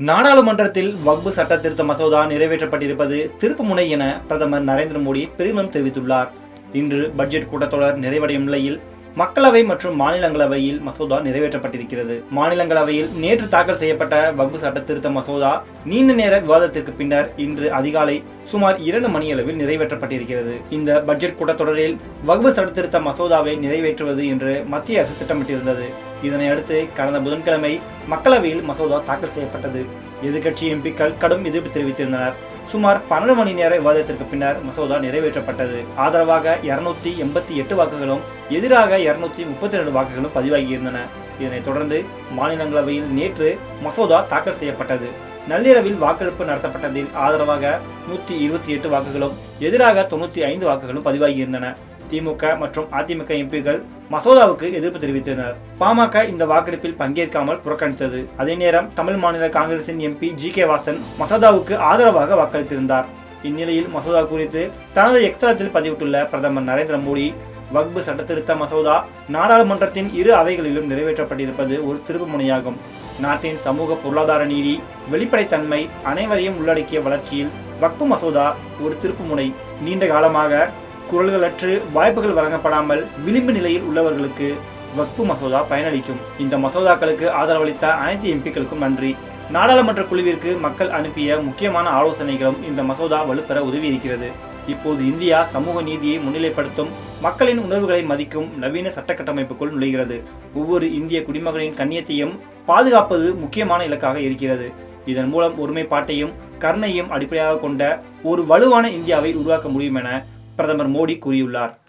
நாடாளுமன்றத்தில் வக்பு சட்ட திருத்த மசோதா நிறைவேற்றப்பட்டிருப்பது திருப்புமுனை என பிரதமர் நரேந்திர மோடி பெருமிதம் தெரிவித்துள்ளார். இன்று பட்ஜெட் கூட்டத்தொடர் நிறைவடையும் நிலையில் மக்களவை மற்றும் மாநிலங்களவையில் மசோதா நிறைவேற்றப்பட்டிருக்கிறது. மாநிலங்களவையில் நேற்று தாக்கல் செய்யப்பட்ட வக்பு சட்ட திருத்த மசோதா நீண்ட நேர விவாதத்திற்கு பின்னர் இன்று அதிகாலை சுமார் இரண்டு மணியளவில் நிறைவேற்றப்பட்டிருக்கிறது. இந்த பட்ஜெட் கூட்டத்தொடரில் வக்பு சட்ட திருத்த மசோதாவை நிறைவேற்றுவது என்று மத்திய அரசு திட்டமிட்டிருந்தது. இதனை அடுத்து கடந்த புதன்கிழமை மக்களவையில் மசோதா தாக்கல் செய்யப்பட்டது. எதிர்க்கட்சி எம்பிக்கள் கடும் எதிர்ப்பு தெரிவித்திருந்தனர். சுமார் பன்னெண்டு மணி நேர விவாதத்திற்கு பின்னர் மசோதா நிறைவேற்றப்பட்டது. ஆதரவாக இருநூத்தி எண்பத்தி எட்டு வாக்குகளும் எதிராக இருநூத்தி முப்பத்தி ரெண்டு வாக்குகளும் பதிவாகியிருந்தன. இதனைத் தொடர்ந்து மாநிலங்களவையில் நேற்று மசோதா தாக்கல் செய்யப்பட்டது. நள்ளிரவில் வாக்கெடுப்பு நடத்தப்பட்டதில் ஆதரவாக நூற்றி இருபத்தி எட்டு வாக்குகளும் எதிராக தொண்ணூற்றி ஐந்து வாக்குகளும் பதிவாகியிருந்தன. திமுக மற்றும் அதிமுக எம்பிகள் மசோதாவுக்கு எதிர்ப்பு தெரிவித்தனர். பாமக இந்த வாக்கெடுப்பில் பங்கேற்காமல் புறக்கணித்தது. அதே நேரம் தமிழ் மாநில காங்கிரசின் எம்பி ஜி கே வாசன் மசோதாவுக்கு ஆதரவாக வாக்களித்திருந்தார். இந்நிலையில் மசோதா குறித்து தனது எக்ஸ்தலத்தில் பதிவிட்டுள்ள பிரதமர் நரேந்திர மோடி வக்பு சட்டத்திருத்த மசோதா நாடாளுமன்றத்தின் இரு அவைகளிலும் நிறைவேற்றப்பட்டிருப்பது ஒரு திருப்புமுனையாகும் நாட்டின் சமூக பொருளாதார நீதி வெளிப்படைத்தன்மை அனைவரையும் உள்ளடக்கிய வளர்ச்சியில் வக்பு மசோதா ஒரு திருப்புமுனை நீண்ட காலமாக குரல்களற்று வாய்ப்புகள் வழங்கப்படாமல் விளிம்பு நிலையில் உள்ளவர்களுக்கு வக்பு மசோதா பயனளிக்கும். இந்த மசோதாக்களுக்கு ஆதரவளித்த அனைத்து எம்பிக்களுக்கும் நன்றி. நாடாளுமன்ற குழுவிற்கு மக்கள் அனுப்பிய முக்கியமான ஆலோசனைகளும் இந்த மசோதா வலுப்பெற உதவி இருக்கிறது இப்போது இந்தியா சமூக நீதியை முன்னிலைப்படுத்தும் மக்களின் உணர்வுகளை மதிக்கும் நவீன சட்ட கட்டமைப்புக்குள் நுழைகிறது. ஒவ்வொரு இந்திய குடிமகனின் கண்ணியத்தையும் பாதுகாப்பது முக்கியமான இலக்காக இருக்கிறது. இதன் மூலம் ஒருமைப்பாட்டையும் கருணையும் அடிப்படையாக கொண்ட ஒரு வலுவான இந்தியாவை உருவாக்க முடியும் என பிரதமர் மோடி கூறியுள்ளார்.